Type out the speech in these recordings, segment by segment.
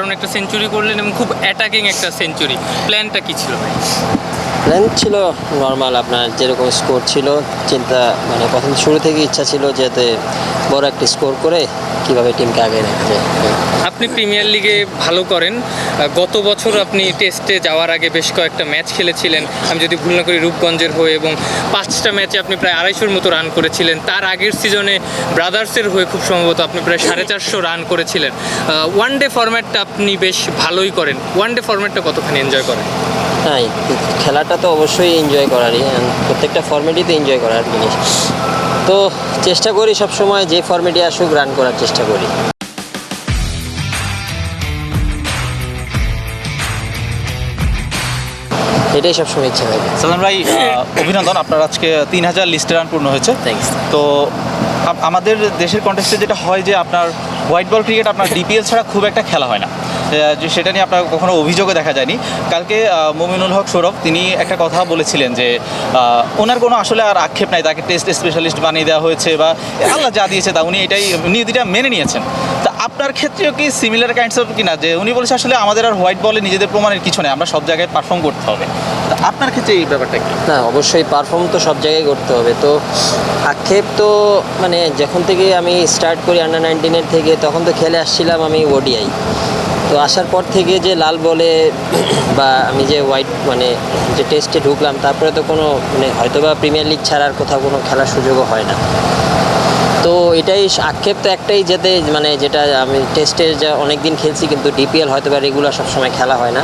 দারুণ একটা সেঞ্চুরি করলেন এবং খুব অ্যাটাকিং একটা সেঞ্চুরি প্ল্যানটা কী ছিল? ভাই প্ল্যান ছিল নর্মাল আপনার যেরকম স্কোর ছিল, চিন্তা মানে প্রথম শুরু থেকে ইচ্ছা ছিল যাতে বড় একটা স্কোর করে কীভাবে টিমকে আগে রাখা যায়। আপনি প্রিমিয়ার লিগে ভালো করেন। গত বছর আপনি টেস্টে যাওয়ার আগে বেশ কয়েকটা ম্যাচ খেলেছিলেন। আমি যদি ভুল না করি, রূপগঞ্জের হয়ে এবং পাঁচটা ম্যাচে আপনি প্রায় আড়াইশোর মতো রান করেছিলেন। তার আগের সিজনে ব্রাদার্সের হয়ে খুব সম্ভবত আপনি প্রায় সাড়ে চারশো রান করেছিলেন। ওয়ান ডে ফরম্যাটটা আপনি বেশ ভালোই করেন। ওয়ান ডে ফরম্যাটটা কতখানি এনজয় করেন? হ্যাঁ খেলাটা তো অবশ্যই এনজয় করারই প্রত্যেকটা ফর্মেটই তো এনজয় করার জিনিস। তো চেষ্টা করি সব সময় যে ফর্মেটে আসুক রান করার চেষ্টা করি। এটাই সবসময় ইচ্ছা থাকে সালমান ভাই অভিনন্দন আপনার আজকে তিন হাজার লিস্টে রান পূর্ণ হয়েছে। তো আমাদের দেশের কন্টেস্টে যেটা হয় যে আপনার হোয়াইট বল ক্রিকেট আপনার ডিপিএল ছাড়া খুব একটা খেলা হয় না। যে সেটা নিয়ে আপনার কখনো অভিযোগও দেখা যায়নি। কালকে মুমিনুল হক সৌরভ, তিনি একটা কথা বলেছিলেন যে ওনার কোনো আসলে আর আক্ষেপ নাই, তাকে টেস্ট স্পেশালিস্ট বানিয়ে দেওয়া হয়েছে বা আল্লাহ যা দিয়েছে তা উনি এটাই এটা মেনে নিয়েছেন। তা আপনার ক্ষেত্রেও কি সিমিলার কাইন্ডস অফ কিনা? যে উনি বলেছে আসলে আমাদের আর হোয়াইট বলে নিজেদের প্রমাণের কিছু নেই, আমরা সব জায়গায় পারফর্ম করতে হবে। তা আপনার ক্ষেত্রে এই ব্যাপারটা কি? না, অবশ্যই পারফর্ম তো সব জায়গায় করতে হবে। তো আক্ষেপ তো মানে যখন থেকে আমি স্টার্ট করি আন্ডার নাইনটিনের থেকে, তখন তো খেলে আসছিলাম আমি ওডিআই তো আসার পর থেকে যে লাল বলে বা আমি যে হোয়াইট মানে যে টেস্টে ঢুকলাম, তারপরে তো কোনো মানে হয়তো বা প্রিমিয়ার লিগ ছাড়ার কোথাও কোনো খেলার সুযোগও হয় না। তো এটাই আক্ষেপ তো একটাই যেতে মানে যেটা আমি টেস্টে যা অনেক দিন খেলছি কিন্তু ডিপিএল হয়তো বা রেগুলার সবসময় খেলা হয় না।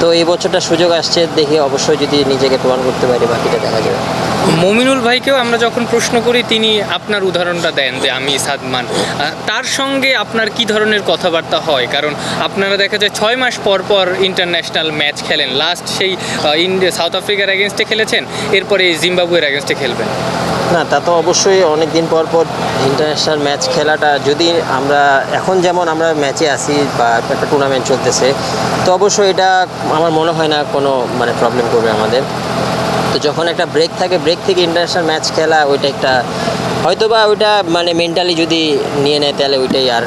তো এই বছরটা সুযোগ আসছে, দেখি অবশ্যই যদি নিজেকে প্রমাণ করতে পারি বাকিটা দেখা যাবে। মমিনুল ভাইকেও আমরা যখন প্রশ্ন করি, তিনি আপনার উদাহরণটা দেন যে আমি সাদমান। তার সঙ্গে আপনার কি ধরনের কথাবার্তা হয়? কারণ আপনারা দেখা যায় ছয় মাস পর পর ইন্টারন্যাশনাল ম্যাচ খেলেন। লাস্ট সেই ইন্ডিয়া সাউথ আফ্রিকার এগেনস্টে খেলেছেন, এরপরে জিম্বাবুয়ের এগেনস্টে খেলবেন। না, তা তো অবশ্যই অনেক দিন পর পর ইন্টারন্যাশনাল ম্যাচ খেলাটা, যদি আমরা এখন যেমন আমরা ম্যাচে আসি বা একটা টুর্নামেন্ট চলতেছে, তো অবশ্যই এটা আমার মনে হয় না কোনো মানে প্রবলেম করবে আমাদের। তো যখন একটা ব্রেক থাকে ব্রেক থেকে ইন্টারন্যাশনাল ম্যাচ খেলা ওইটা একটা হয়তো বা ওইটা মানে মেন্টালি যদি নিয়ে নেয় তাহলে ওইটাই। আর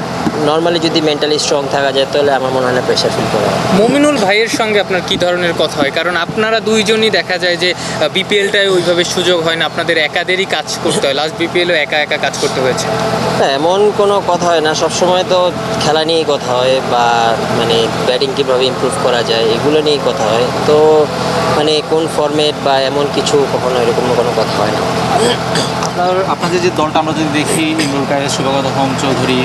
নর্মালি যদি মেন্টালি স্ট্রং থাকা যায় তাহলে আমার মনে হয় না প্রেশার ফিল করা। মমিনুল ভাইয়ের সঙ্গে আপনার কি ধরনের কথা হয়? কারণ আপনারা দুইজনই দেখা যায় যে বিপিএলটায় ওইভাবে সুযোগ হয় না আপনাদের একাদেরই কাজ করতে হয়। লাস্ট বিপিএলও একা একা কাজ করতে হয়েছে। হ্যাঁ এমন কোনো কথা হয় না। সবসময় তো খেলা নিয়েই কথা হয় বা মানে ব্যাটিং কীভাবে ইমপ্রুভ করা যায় এগুলো নিয়েই কথা হয়। তো মানে কোন ফর্মেট বা এমন কিছু কখনো এরকম কোনো কথা হয় না আপনার আপনাদের যে দলটা আমরা যদি দেখি ইমরুল কায়েস শুভগত হোম চৌধুরী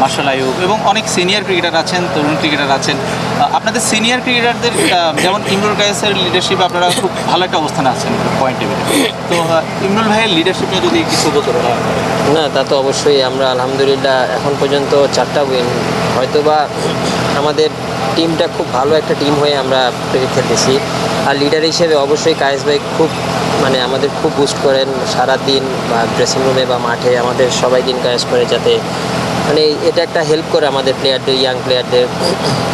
মার্শাল আয়ুব এবং অনেক সিনিয়র ক্রিকেটার আছেন তরুণ ক্রিকেটার আছেন আপনাদের সিনিয়র ক্রিকেটারদের যেমন ইমরুল কায়েসের লিডারশিপ আপনারা খুব ভালো একটা অবস্থানে আছেন পয়েন্ট টেবিলে তো ইমরুল ভাইয়ের লিডারশিপ নিয়ে যদি কিছু বলতে। না তা তো অবশ্যই আমরা আলহামদুলিল্লাহ এখন পর্যন্ত চারটা উইন হয়তো বা আমাদের টিমটা খুব ভালো একটা টিম হয়ে আমরা ক্রিকেট খেলতেছি। আর লিডার হিসেবে অবশ্যই কায়েস ভাই খুব মানে আমাদের খুব বুস্ট করেন। সারা দিন বা ড্রেসিং রুমে বা মাঠে আমাদের সবাই দিন কায়েস করে যাতে মানে এটা একটা হেল্প করে আমাদের প্লেয়ারদের ইয়াং প্লেয়ারদের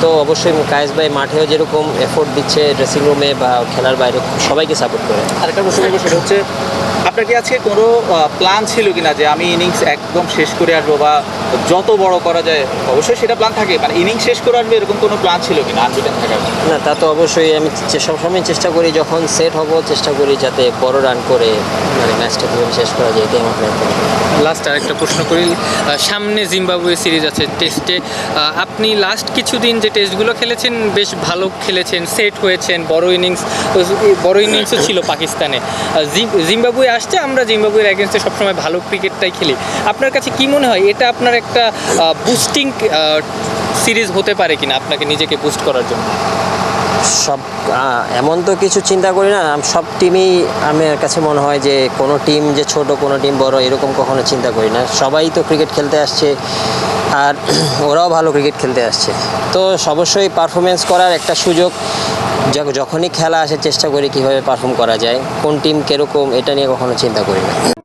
তো অবশ্যই কায়েস ভাই মাঠেও যেরকম এফোর্ট দিচ্ছে ড্রেসিং রুমে বা খেলার বাইরে, সবাইকে সাপোর্ট করে। আরেকটা প্রশ্ন সেটা হচ্ছে, আপনার কি আজকে কোনো প্ল্যান ছিল কিনা যে আমি ইনিংস একদম শেষ করে আসব বা যত বড় করা যায় অবশ্যই সেটা প্ল্যান থাকে মানে ইনিং শেষ করে আসবে এরকম কোনো প্ল্যান ছিল কি না আনবিটেন থাকার না তা তো অবশ্যই আমি সবসময় চেষ্টা করি যখন সেট হব চেষ্টা করি যাতে বড় রান করে মানে ম্যাচটা কীভাবে শেষ করা যায় এটাই আমার প্ল্যান থাকে। লাস্ট আরেকটা প্রশ্ন করি সামনে জিম্বাবুয়ে সিরিজ আছে টেস্টে আপনি লাস্ট কিছুদিন যে টেস্টগুলো খেলেছেন বেশ ভালো খেলেছেন সেট হয়েছেন বড় ইনিংস বড় ইনিংসও ছিল পাকিস্তানে। জিম্বাবুয়ে আসছে আমরা জিম্বাবুয়ের এগেনস্টে সবসময় ভালো ক্রিকেটটাই খেলি। আপনার কাছে কি মনে হয় এটা আপনার একটা বুস্টিং সিরিজ হতে পারে কিনা আপনাকে নিজেকে বুস্ট করার জন্য? সব এমন তো কিছু চিন্তা করি না। সব টিমই আমার কাছে মনে হয় যে কোনো টিম যে ছোট, কোনো টিম বড়, এরকম কখনো চিন্তা করি না। সবাই তো ক্রিকেট খেলতে আসছে, আর ওরাও ভালো ক্রিকেট খেলতে আসছে। তো অবশ্যই পারফরমেন্স করার একটা সুযোগ, যখ- যখনই খেলা আসে চেষ্টা করি কীভাবে পারফর্ম করা যায়, কোন টিম কীরকম, এটা নিয়ে কখনো চিন্তা করি না।